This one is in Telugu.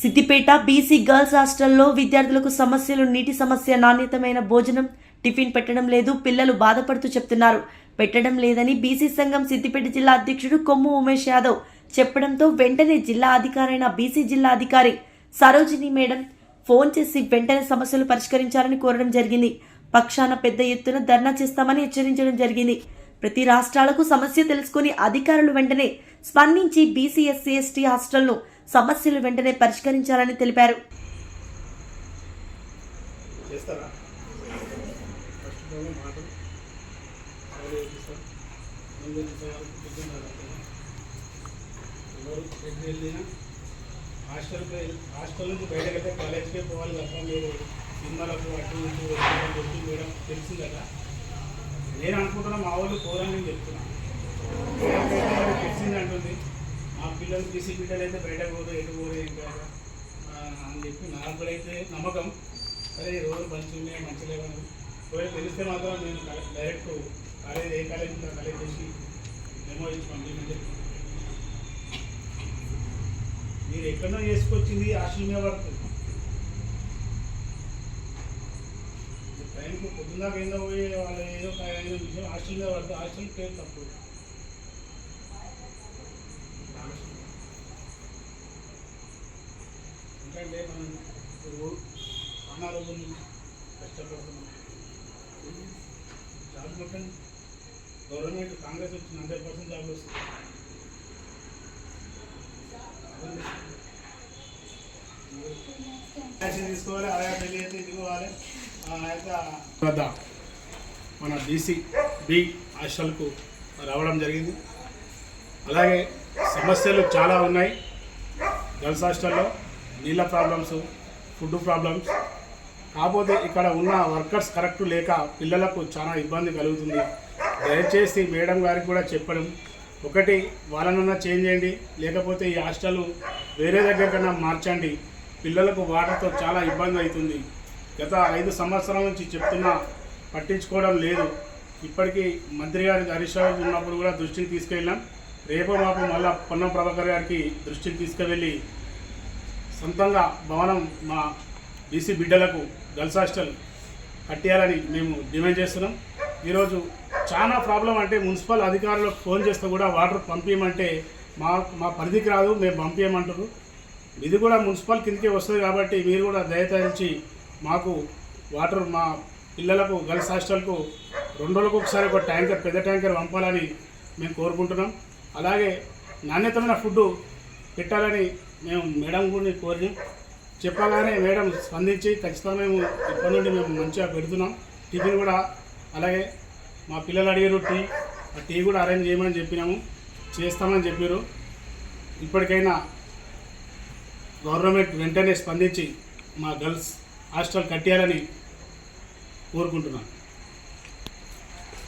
సిద్దిపేట బీసీ గర్ల్స్ హాస్టల్లో విద్యార్థులకు సమస్యలు నీటి సమస్య నాణ్యతమైన భోజనం టిఫిన్ పెట్టడం లేదు పిల్లలు బాధపడుతూ చెప్తున్నారు. పెట్టడం లేదని బీసీ సంఘం సిద్దిపేట జిల్లా అధ్యక్షుడు కొమ్ము ఉమేష్ యాదవ్ చెప్పడంతో వెంటనే జిల్లా అధికారైన బీసీ జిల్లా అధికారి సరోజిని మేడం ఫోన్ చేసి వెంటనే సమస్యలు పరిష్కరించాలని కోరడం జరిగింది. పక్షాన పెద్ద ఎత్తున ధర్నా చేస్తామని హెచ్చరించడం జరిగింది. ప్రతి రాష్ట్రాలకు సమస్య తెలుసుకుని అధికారులు వెంటనే స్పందించి బీసీఎస్సీ ఎస్టీ హాస్టల్ను సమస్యలు వెంటనే పరిష్కరించాలని తెలిపారు. హాస్టల్కి హాస్టల్ నుంచి కాలేజ్కే పోవాలి తప్ప మీరు సినిమాలకు అటు ఇటు వెళ్ళడం వచ్చి మేడం తెలిసింది కదా నేను అనుకుంటున్నా మా వాళ్ళు పోరని నేను చెప్తున్నా. నాకైతే అది తెలిసింది అంటుంది పిల్లలు బీసీ బిడ్డలు అయితే బయటకు పోదు ఎటు పోదు ఏం కాదు అని చెప్పి నాకు కూడా అయితే నమ్మకం. సరే ఈ రోజు మంచి ఉన్నాయి మంచి లేవని. ఒకవేళ తెలిస్తే మాత్రం నేను డైరెక్ట్ కాలేజ్ ఏ కాలేజ్ ఉందో కాలేజ్ చేసి డెమో ఇచ్చి పంపించని చెప్పి. మీరు ఎక్కడో చేసుకొచ్చింది హాస్టల్ మీద పడుతుంది టైంకు పొద్దున్న కింద పోయి వాళ్ళు ఏదో విషయం హాస్టల్ మీద పడుతుంది హాస్టల్ పేరు తప్పు. ఎందుకంటే మనం ఇప్పుడు చాలా రోజులు కష్టపడుతున్నాం. జాబ్ కొట్టండి గవర్నమెంట్ కాంగ్రెస్ వచ్చింది హండ్రెడ్ పర్సెంట్ జాబ్ వస్తుంది. తీసుకోవాలి అలాగే పెళ్ళి అయితే ఇదిగోవాలి ఆ యొక్క వద్ద మన బీసీ బి హాస్టల్కు రావడం జరిగింది. అలాగే సమస్యలు చాలా ఉన్నాయి. గర్ల్స్ హాస్టల్లో నీళ్ళ ప్రాబ్లమ్స్ ఫుడ్ ప్రాబ్లమ్స్. కాకపోతే ఇక్కడ ఉన్న వర్కర్స్ కరెక్ట్ లేక పిల్లలకు చాలా ఇబ్బంది కలుగుతుంది. దయచేసి మేడం గారికి కూడా చెప్పడం. ఒకటి వాళ్ళనన్నా చేంజ్ చేయండి. లేకపోతే ఈ హాస్టల్ వేరే దగ్గర కన్నా మార్చండి. పిల్లలకు వాటర్తో చాలా ఇబ్బంది అవుతుంది. గత ఐదు సంవత్సరాల నుంచి చెప్తున్నా పట్టించుకోవడం లేదు. ఇప్పటికీ మంత్రి గారి హరీష్ రావు ఉన్నప్పుడు కూడా దృష్టికి తీసుకెళ్ళాం. రేపు మాపు మళ్ళా పొన్నం ప్రభాకర్ గారికి దృష్టికి తీసుకువెళ్ళి సొంతంగా భవనం మా బీసీ బిడ్డలకు గర్ల్స్ హాస్టల్ కట్టేయాలని మేము డిమాండ్ చేస్తున్నాం. ఈరోజు చాలా ప్రాబ్లం అంటే మున్సిపల్ అధికారులకు ఫోన్ చేస్తే కూడా వాటర్ పంపించమంటే మా మా పరిధికి రాదు మేము పంపించమంటారు ఇది కూడా మున్సిపల్ కిందకే వస్తుంది కాబట్టి మీరు కూడా దయతరించి మాకు వాటర్ మా పిల్లలకు గర్ల్స్ హాస్టల్కు రెండు రోజులకు ఒకసారి ఒక ట్యాంకర్ పెద్ద ట్యాంకర్ పంపాలని మేము కోరుకుంటున్నాం. అలాగే నాణ్యతమైన ఫుడ్ పెట్టాలని మేము మేడం కూడా కోరినాం. చెప్పగానే మేడం స్పందించి ఖచ్చితంగా మేము ఇప్పటి నుండి మేము మంచిగా పెడుతున్నాం. టిఫిన్ కూడా అలాగే మా పిల్లలు అడిగారు టీ ఆ టీ కూడా అరేంజ్ చేయమని చెప్పినాము. చేస్తామని చెప్పారు ఇప్పటికైనా గవర్నమెంట్ వెంటనే స్పందించి మా గర్ల్స్ హాస్టల్ కట్టేయాలని కోరుకుంటున్నాను.